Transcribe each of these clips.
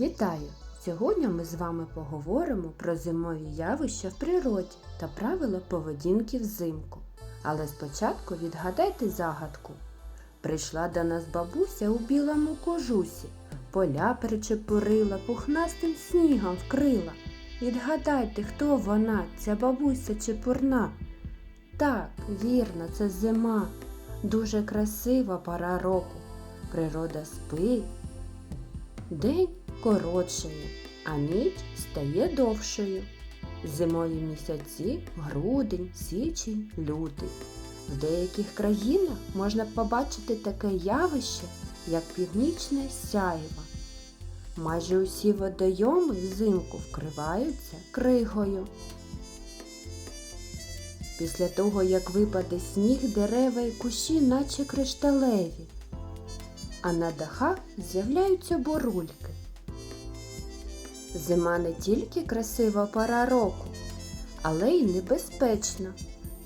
Вітаю! Сьогодні ми з вами поговоримо про зимові явища в природі та правила поведінки взимку. Але спочатку відгадайте загадку. Прийшла до нас бабуся у білому кожусі, поля перечепурила, пухнастим снігом вкрила. Відгадайте, хто вона, ця бабуся чепурна? Так, вірно, це зима. Дуже красива пора року. Природа спить, День коротшає, а ніч стає довшою. Зимові місяці грудень, січень, лютий. В деяких країнах можна побачити таке явище, як північне сяйво. Майже усі водойоми взимку вкриваються кригою. Після того, як випаде сніг, дерева і кущі, наче кришталеві а на дахах з'являються бурульки. Зима не тільки красива пора року, але й небезпечна,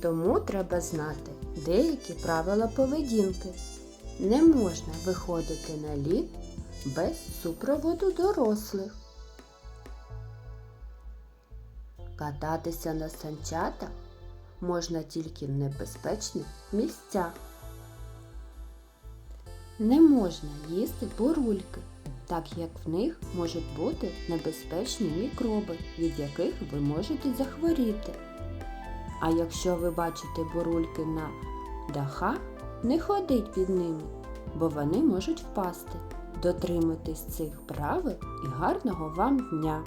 тому треба знати деякі правила поведінки. Не можна виходити на лід без супроводу дорослих. Кататися на санчатах можна тільки в небезпечних місцях. Не можна їсти бурульки, так як в них можуть бути небезпечні мікроби, від яких ви можете захворіти. А якщо ви бачите бурульки на дахах, не ходіть під ними, бо вони можуть впасти. Дотримуйтесь цих правил і гарного вам дня!